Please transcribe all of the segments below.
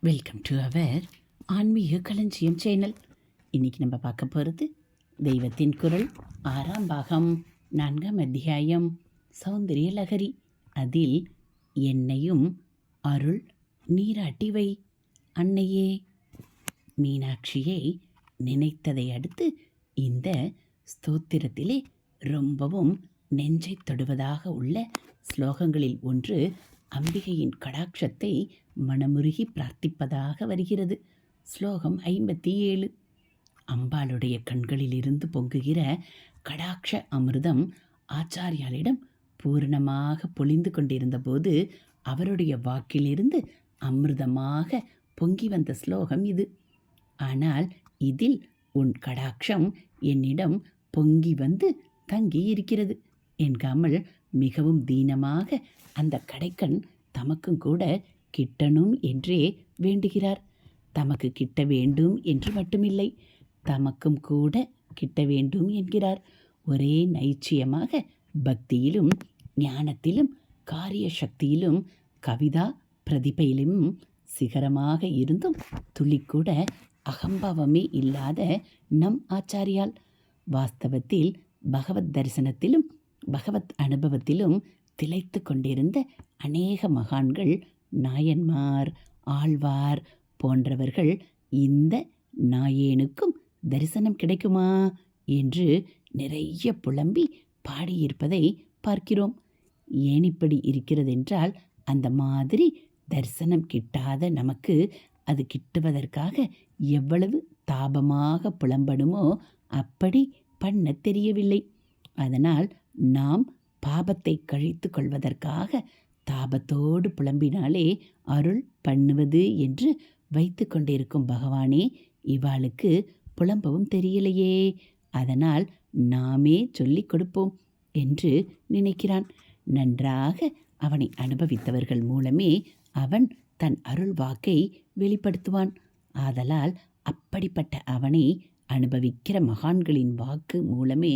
Welcome to our ஆன்மீக களஞ்சியம் channel. இன்றைக்கி நம்ம பார்க்க போகிறது தெய்வத்தின் குரல் ஆறாம் பாகம் நான்காம் அத்தியாயம் சௌந்தரிய லகரி. அதில் என்னையும் அருள் நீராட்டி வை. அன்னையே மீனாட்சியை நினைத்ததை அடுத்து இந்த ஸ்தோத்திரத்திலே ரொம்பவும் நெஞ்சை தொடுவதாக உள்ள ஸ்லோகங்களில் ஒன்று அம்பிகையின் கடாட்சத்தை மனமுருகி பிரார்த்திப்பதாக வருகிறது. ஸ்லோகம் ஐம்பத்தி ஏழு அம்பாளுடைய கண்களிலிருந்து பொங்குகிற கடாட்ச அமிர்தம் ஆச்சாரியாளிடம் பூரணமாக பொழிந்து கொண்டிருந்தபோது அவருடைய வாக்கிலிருந்து அமிர்தமாக பொங்கி வந்த ஸ்லோகம் இது. ஆனால் இதில் உன் கடாட்சம் என்னிடம் பொங்கி வந்து தங்கி இருக்கிறது என்காமல் மிகவும் தீனமாக அந்த கடைக்கண் தமக்கும் கூட கிட்டணும் என்றே வேண்டுகிறார். தமக்கு கிட்ட வேண்டும் என்று மட்டுமில்லை தமக்கும் கூட கிட்ட வேண்டும் என்கிறார். ஒரே நைச்சியமாக பக்தியிலும் ஞானத்திலும் காரிய சக்தியிலும் கவிதா பிரதிபையிலும் சிகரமாக இருந்தும் துளிக்கூட அகம்பாவமே இல்லாத நம் ஆச்சாரியால். வாஸ்தவத்தில் பகவத் தரிசனத்திலும் பகவத் அனுபவத்திலும் திளைத்து கொண்டிருந்த அநேக மகான்கள் நாயன்மார் ஆழ்வார் போன்றவர்கள் இந்த நாயேனுக்கும் தரிசனம் கிடைக்குமா என்று நிறைய புலம்பி பாடியிருப்பதை பார்க்கிறோம். ஏன் இப்படி இருக்கிறதென்றால் அந்த மாதிரி தரிசனம் கிட்டாத நமக்கு அது கிட்டுவதற்காக எவ்வளவு தாபமாக புலம்படுமோ அப்படி பண்ண தெரியவில்லை. அதனால் நாம் பாபத்தை கழித்து கொள்வதற்காக தாபத்தோடு புலம்பினாலே அருள் பண்ணுவது என்று வைத்து கொண்டிருக்கும் பகவானே இவாளுக்கு புலம்பவும் தெரியலையே. அதனால் நாமே சொல்லிக் கொடுப்போம் என்று நினைக்கிறான். நன்றாக அவனை அனுபவித்தவர்கள் மூலமே அவன் தன் அருள் வாக்கை வெளிப்படுத்துவான். ஆதலால் அப்படிப்பட்ட அவனை அனுபவிக்கிற மகான்களின் வாக்கு மூலமே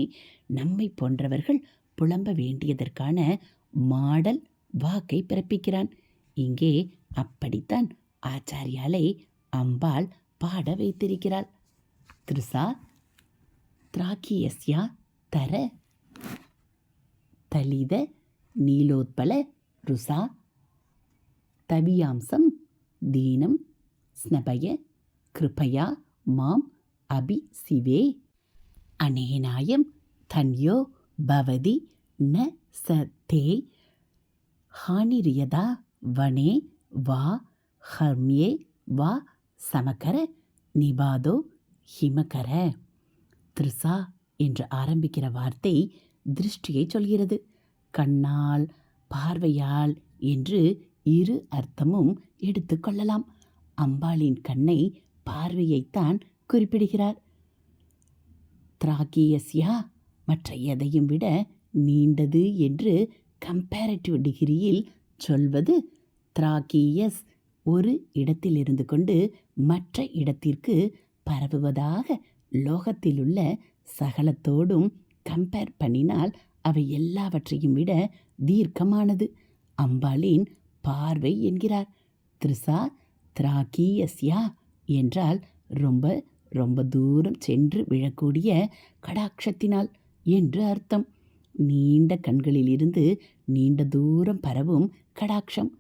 நம்மை போன்றவர்கள் புலம்ப வேண்டியதற்கான மாடல் வாக்கை பிறப்பிக்கிறான். இங்கே அப்படித்தான் ஆச்சாரியாலை அம்பாள் பாட வைத்திருக்கிறாள். திருசா திராக்கியஸ்யா தர தலித நீலோத்பல ருசா தவியாம்சம் தீனம் ஸ்னபய கிருபயா மாம் அபி சிவே. அநேநாயம் தன்யோ பவதி ந சத்தே ஹானிரியதா வனே வா ஹர்மியே வா சமகர நிபாதோ ஹிமகர. திருசா என்று ஆரம்பிக்கிற வார்த்தை திருஷ்டியை சொல்கிறது. கண்ணால் பார்வையால் என்று இரு அர்த்தமும் எடுத்துக்கொள்ளலாம் அம்பாளின் கண்ணை பார்வையைத்தான் குறிப்பிடுகிறார். திராகியஸ்யா மற்ற எதையும் விட நீண்டது என்று கம்பேரட்டிவ் டிகிரியில் சொல்வது திராகியஸ் ஒரு இடத்திலிருந்து கொண்டு மற்ற இடத்திற்கு பரவுவதாக லோகத்திலுள்ள சகலத்தோடும் கம்பேர் பண்ணினால் அவை எல்லாவற்றையும் விட தீர்க்கமானது. அம்பாளின் பார்வை என்கிறார். திரிசா திராகியஸ்யா என்றால் ரொம்ப ரொம்ப தூரம் சென்று விழக்கூடிய கடாட்சத்தினால் என்று அர்த்தம். நீண்ட கண்களிலிருந்து நீண்ட தூரம் பரவும் கடாட்சம்.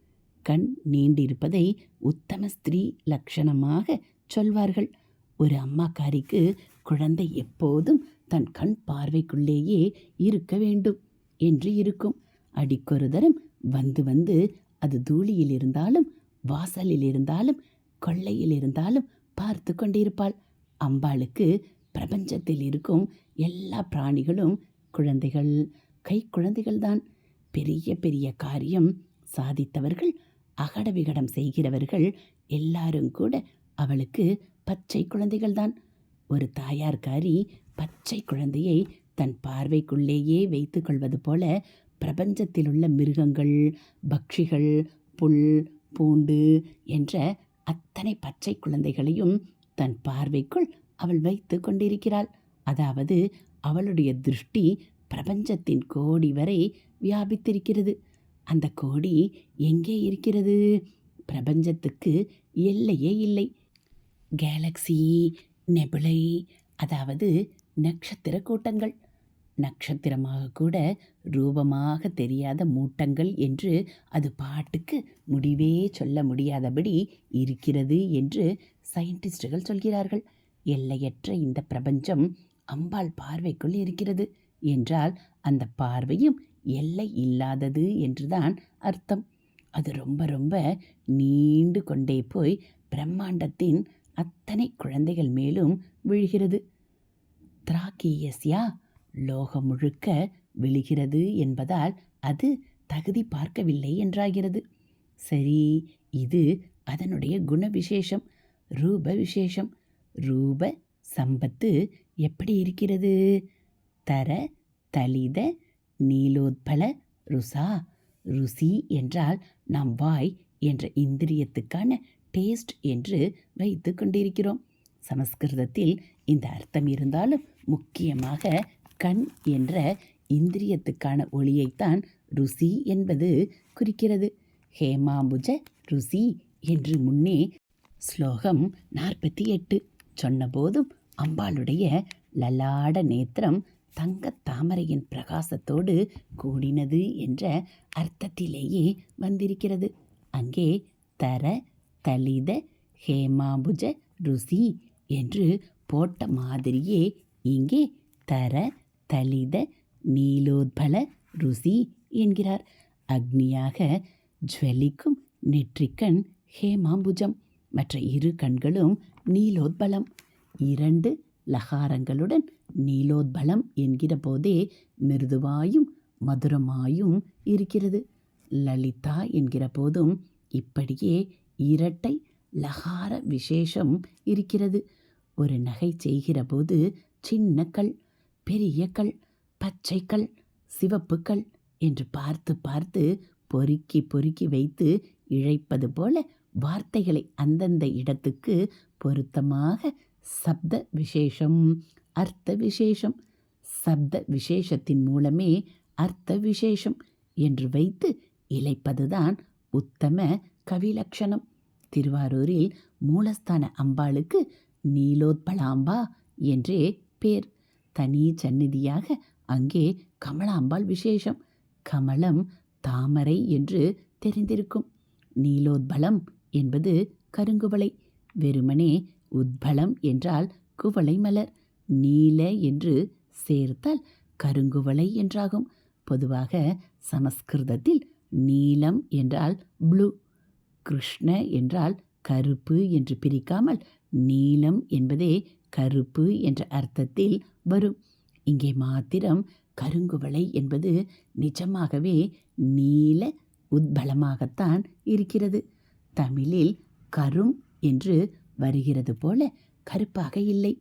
கண் நீண்டிருப்பதை உத்தம ஸ்திரீ லட்சணமாக சொல்வார்கள். ஒரு அம்மாக்காரிக்கு குழந்தை எப்போதும் தன் கண் பார்வைக்குள்ளேயே இருக்க வேண்டும் என்று இருக்கும். அடிக்கொரு தரம் வந்து வந்து அது தூளியில் இருந்தாலும் வாசலில் இருந்தாலும் கொள்ளையில் இருந்தாலும் பார்த்து கொண்டிருப்பாள். அம்பாளுக்கு பிரபஞ்சத்தில் இருக்கும் எல்லா பிராணிகளும் குழந்தைகள். கை குழந்தைகள்தான். பெரிய பெரிய காரியம். சாதித்தவர்கள் அகட விகடம் செய்கிறவர்கள் எல்லாரும் கூட அவளுக்கு பச்சை குழந்தைகள்தான். ஒரு தாயார்காரி பச்சை குழந்தையை தன் பார்வைக்குள்ளேயே வைத்து கொள்வது போல பிரபஞ்சத்தில் உள்ள மிருகங்கள் பக்ஷிகள் புல் பூண்டு என்ற அத்தனை பச்சை குழந்தைகளையும் தன் பார்வைக்குள் அவள் வைத்து கொண்டிருக்கிறாள். அதாவது அவளுடைய திருஷ்டி பிரபஞ்சத்தின் கோடி வரை வியாபித்திருக்கிறது. அந்த கோடி எங்கே இருக்கிறது? பிரபஞ்சத்துக்கு எல்லையே இல்லை. கேலக்ஸி நெபுலை அதாவது நட்சத்திர கூட்டங்கள். நட்சத்திரமாக கூட ரூபமாக தெரியாத மூட்டங்கள் என்று அது பாட்டுக்கு முடிவே சொல்ல முடியாதபடி இருக்கிறது என்று சயின்டிஸ்டுகள் சொல்கிறார்கள். எல்லையற்ற இந்த பிரபஞ்சம் அம்பாள் பார்வைக்குள் இருக்கிறது என்றால் அந்த பார்வையும் எல்லை இல்லாதது என்றுதான் அர்த்தம். அது ரொம்ப ரொம்ப நீண்டு கொண்டே போய் பிரம்மாண்டத்தின் அத்தனை குழந்தைகள் மேலும் விழுகிறது. திராக்கியஸ்யா லோகம் முழுக்க விழுகிறது என்பதால் அது தகுதி பார்க்கவில்லை என்றாகிறது. சரி இது அதனுடைய குண விசேஷம் ரூப விசேஷம் ரூப சம்பத்து எப்படி இருக்கிறது? தர தலித நீலோத்பல ருசா. ருசி என்றால் நாம் வாய் என்ற இந்திரியத்துக்கான டேஸ்ட் என்று வைத்து கொண்டிருக்கிறோம். சமஸ்கிருதத்தில் இந்த அர்த்தம் இருந்தாலும் முக்கியமாக கண் என்ற இந்திரியத்துக்கான ஒளியைத்தான் ருசி என்பது குறிக்கிறது. ஹேமாம்புஜ ருசி என்று முன்னே ஸ்லோகம் நாற்பத்தி எட்டு சொன்னபோதும் அம்பாளுடைய லலாட நேத்திரம் தங்கத் தாமரையின் பிரகாசத்தோடு கூடினது என்ற அர்த்தத்திலேயே வந்திருக்கிறது. அங்கே தர தலித ஹேமாபுஜ ருசி என்று போட்ட மாதிரியே இங்கே தர தலித நீலோத்பல ருசி என்கிறார். அக்னியாக ஜுவலிக்கும் நெற்றிக்கண் ஹேமாம்புஜம். மற்ற இரு கண்களும் நீலோத்பலம். இரண்டு லகாரங்களுடன் நீலோத்பலம் என்கிற போதே மிருதுவாயும் மதுரமாயும் இருக்கிறது. லலிதா என்கிற போதும் இப்படியே இரட்டை லகார விசேஷம் இருக்கிறது. ஒரு நகை செய்கிற போது சின்ன கல் பெரிய கல் சிவப்புக்கள் என்று பார்த்து பார்த்து பொறுக்கி பொறுக்கி வைத்து இழைப்பது போல வார்த்தைகளை அந்தந்த இடத்துக்கு பொருத்தமாக சப்த விசேஷம் அர்த்த விசேஷம் சப்த விசேஷத்தின் மூலமே அர்த்த விசேஷம் என்று வைத்து இழைப்பதுதான் உத்தம கவிலட்சணம். திருவாரூரில் மூலஸ்தான அம்பாளுக்கு நீலோத்பலாம்பா என்றே பேர். தனி சந்நிதியாக அங்கே கமலாம்பாள் விசேஷம். கமலம் தாமரை என்று தெரிந்திருக்கும். நீலோத்பலம் என்பது கருங்குவளை. வெறுமனே உத்பலம் என்றால் குவளை மலர். நீல என்று சேர்த்தால் கருங்குவளை என்றாகும். பொதுவாக சமஸ்கிருதத்தில் நீலம் என்றால் ப்ளூ. கிருஷ்ண என்றால் கருப்பு என்று பிரிக்காமல் நீலம் என்பதே கருப்பு என்ற அர்த்தத்தில் வரும். இங்கே மாத்திரம் கருங்குவளை என்பது நிஜமாகவே நீல உத்பலமாகத்தான் இருக்கிறது. தமிழில் கரும் என்று வருகிறது போல கருப்பாக இல்லை.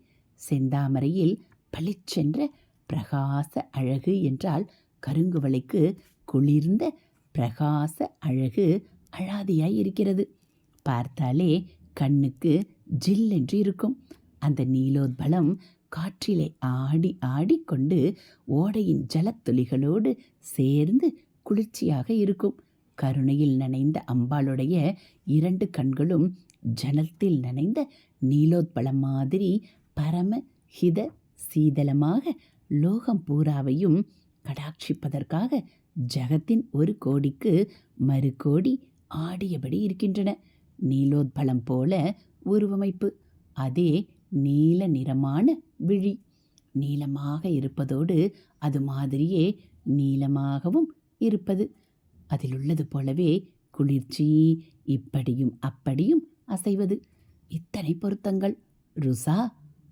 செந்தாமரையில் பளிச்சென்ற பிரகாச அழகு என்றால் கருங்குவளைக்கு குளிர்ந்த பிரகாச அழகு அழாதியாய் இருக்கிறது. பார்த்தாலே கண்ணுக்கு ஜில் என்று இருக்கும். அந்த நீலோத்பலம் காற்றிலே ஆடி ஆடிக்கொண்டு ஓடையின் ஜலத்துளிகளோடு சேர்ந்து குளிர்ச்சியாக இருக்கும். கருணையில் நனைந்த அம்பாளுடைய இரண்டு கண்களும் ஜலத்தில் நனைந்த நீலோத்பலம் மாதிரி பரம ஹித சீதளமாக லோகம் பூராவையும் கடாட்சிப்பதற்காக ஜகத்தின் ஒரு கோடிக்கு மறு கோடி ஆடியபடி இருக்கின்றன. நீலோத்பலம் போல உருவமைப்பு. அதே நீல நிறமான விழி. நீளமாக இருப்பதோடு அது மாதிரியே நீளமாகவும் இருப்பது. அதில் உள்ளது போலவே குளிர்ச்சி இப்படியும் அப்படியும் அசைவது. இத்தனை பொருத்தங்கள். ருசா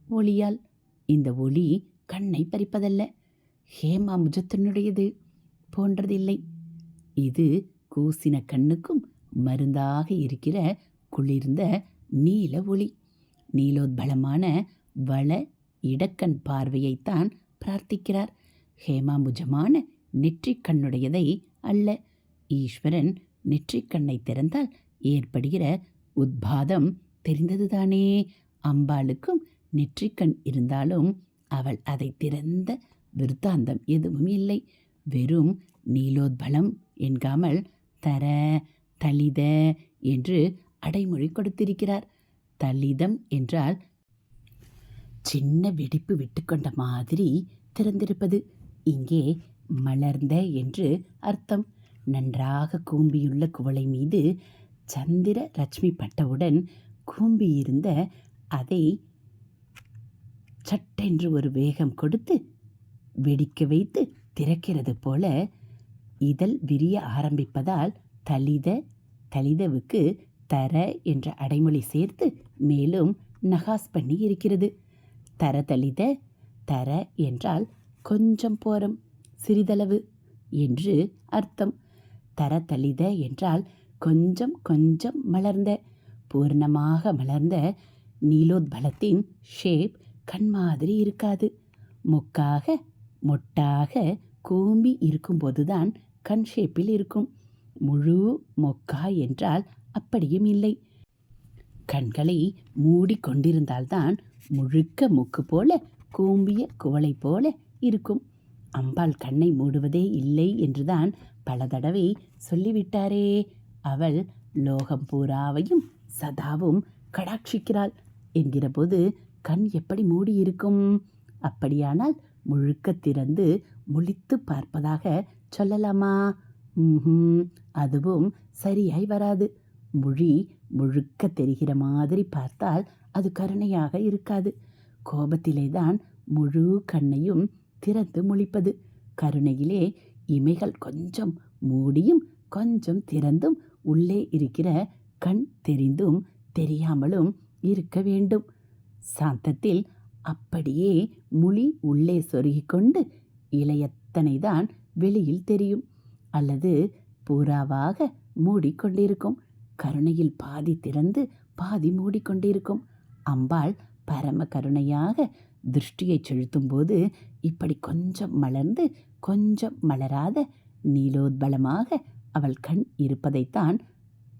ஒளியால். இந்த ஒளி கண்ணை பறிப்பதல்ல. ஹேமாமுஜத்தினுடையது போன்றதில்லை. இது கூசின கண்ணுக்கும் மருந்தாக இருக்கிற குளிர்ந்த நீல ஒளி. நீலோத்பலமான வள இடக்கண் பார்வையைத்தான் பிரார்த்திக்கிறார். ஹேமாம்புஜமான நெற்றிக்கண்ணுடையதை அல்ல. ஈஸ்வரன் நெற்றிக்கண்ணை திறந்தால் ஏற்படுகிற உத்பாதம் தெரிந்ததுதானே. அம்பாளுக்கும் நெற்றிக்கண் இருந்தாலும் அவள் அதை திறந்த விருத்தாந்தம் எதுவும் இல்லை. வெறும் நீலோத்பலம் என்காமல் தர தலித என்று அடைமொழி கொடுத்திருக்கிறார். தலிதம் என்றால் சின்ன வெடிப்பு விட்டுக்கொண்ட மாதிரி திறந்திருப்பது. இங்கே மலர்ந்த என்று அர்த்தம். நன்றாக கூம்பியுள்ள குவளை மீது சந்திர லட்சுமி பட்டவுடன் கூம்பியிருந்த அதை சட்டென்று ஒரு வேகம் கொடுத்து வெடிக்க வைத்து திறக்கிறது போல இதழ் விரிய ஆரம்பிப்பதால் தலித தலிதவுக்கு தர என்ற அடைமொழி சேர்த்து மேலும் நகாஸ் பண்ணி இருக்கிறது. தர தலித தர என்றால் கொஞ்சம் போரம் சிறிதளவு என்று அர்த்தம். தர தலித என்றால் கொஞ்சம் கொஞ்சம் மலர்ந்த பூர்ணமாக மலர்ந்த நீலோத்பலத்தின் ஷேப் கண் மாதிரி இருக்காது. மொக்காக மொட்டாக கூம்பி இருக்கும்போதுதான் கண் ஷேப்பில் இருக்கும். முழு மொக்கா என்றால் அப்படியும் இல்லை. கண்களை மூடிக்கொண்டிருந்தால்தான் முழுக்க முக்கு போல கூம்பிய குவளை போல இருக்கும். அம்பாள் கண்ணை மூடுவதே இல்லை என்றுதான் பல தடவை சொல்லிவிட்டாரே. அவள் லோகம் பூராவையும் சதாவும் கடாட்சிக்கிறாள் என்கிறபோது கண் எப்படி மூடியிருக்கும்? அப்படியானால் முழுக்க திறந்து முழித்து பார்ப்பதாக சொல்லலாமா? அதுவும் சரியாய் வராது. மொழி முழுக்க தெரிகிற மாதிரி பார்த்தால் அது கருணையாக இருக்காது. கோபத்திலே தான் முழு கண்ணையும் திறந்து முழிப்பது. கருணையிலே இமைகள் கொஞ்சம் மூடியும் கொஞ்சம் திறந்தும் உள்ளே இருக்கிற கண் தெரிந்தும் தெரியாமலும் இருக்க வேண்டும். சாந்தத்தில் அப்படியே முழி உள்ளே சொருகிக்கொண்டு இளையத்தனை தான் வெளியில் தெரியும். அல்லது பூராவாக மூடிக்கொண்டிருக்கும். கருணையில் பாதி திறந்து பாதி மூடிக்கொண்டிருக்கும். அம்பாள் பரம கருணையாக திருஷ்டியை செலுத்தும்போது இப்படி கொஞ்சம் மலர்ந்து கொஞ்சம் மலராத நீலோத்பலமாக அவள் கண் இருப்பதைத்தான்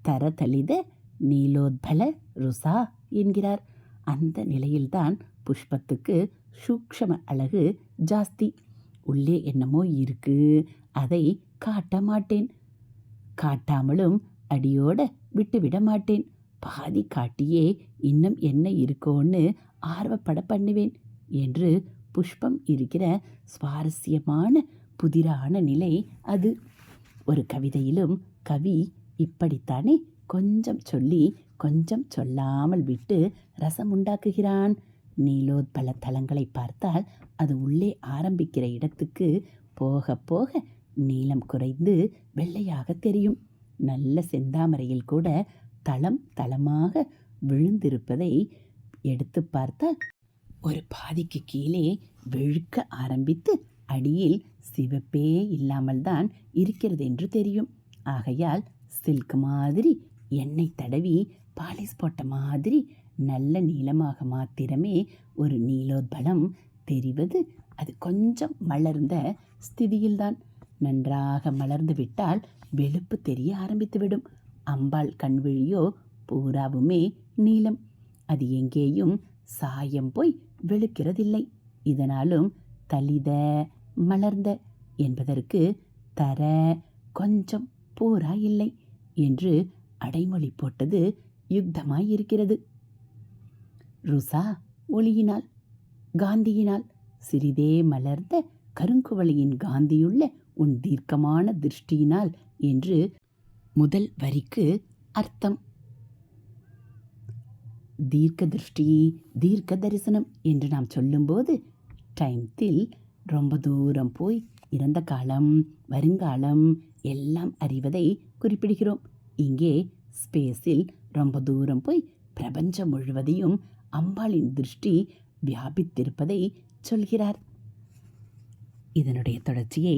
தரதளித நீலோத்பல ருசா என்கிறார். அந்த நிலையில்தான் புஷ்பத்துக்கு சூக்ஷம அழகு ஜாஸ்தி. உள்ளே என்னமோ இருக்கு அதை காட்ட மாட்டேன் காட்டாமலும் அடியோட விட்டுவிட மாட்டேன். பாதி காட்டியே இன்னும் என்ன இருக்கோன்னு ஆர்வப்பட பண்ணுவேன் என்று புஷ்பம் இருக்கிற சுவாரஸ்யமான புதிரான நிலை அது. ஒரு கவிதையிலும் கவி இப்படித்தானே கொஞ்சம் சொல்லி கொஞ்சம் சொல்லாமல் விட்டு ரசம் உண்டாக்குகிறான். நீலோத்பல தலங்களை பார்த்தால் அது உள்ளே ஆரம்பிக்கிற இடத்துக்கு போக போக நீளம் குறைந்து வெள்ளையாக தெரியும். நல்ல செந்தாமரையில் கூட தளம் தளமாக விழுந்திருப்பதை எடுத்து பார்த்தால் ஒரு பாதிக்கு கீழே வெழுக்க ஆரம்பித்து அடியில் சிவப்பே இல்லாமல் தான் இருக்கிறது என்று தெரியும். ஆகையால் சில்க் மாதிரி எண்ணெய் தடவி பாலிஸ் போட்ட மாதிரி நல்ல நீளமாக மாத்திரமே ஒரு நீலோத்பலம் தெரிவது அது கொஞ்சம் மலர்ந்த ஸ்திதியில்தான். நன்றாக மலர்ந்து விட்டால் வெளுப்பு தெரிய ஆரம்பித்துவிடும். அம்பாள் கண்விழியோ பூராவுமே நீலம். அது எங்கேயும் சாயம் போய் வெளுக்கிறதில்லை. இதனாலும் தலித மலர்ந்த என்பதற்கு தர கொஞ்சம் பூரா இல்லை என்று அடைமொழி போட்டது யுக்தமாயிருக்கிறது. ருசா ஒளியினால் காந்தியினால் சிறிதே மலர்ந்த கருங்குவளையின் காந்தியுள்ள உன் தீர்க்கமான திருஷ்டியினால் என்று முதல் வரிக்கு அர்த்தம். தீர்க்க திருஷ்டி தீர்க்க தரிசனம் என்று நாம் சொல்லும்போது டைம்த்தில் ரொம்ப தூரம் போய் இறந்த காலம் வருங்காலம் எல்லாம் அறிவதை குறிப்பிடுகிறோம். இங்கே ஸ்பேஸில் ரொம்ப தூரம் போய் பிரபஞ்சம் முழுவதையும் அம்பாளின் திருஷ்டி வியாபித்திருப்பதை சொல்கிறார். இதனுடைய தொடர்ச்சியை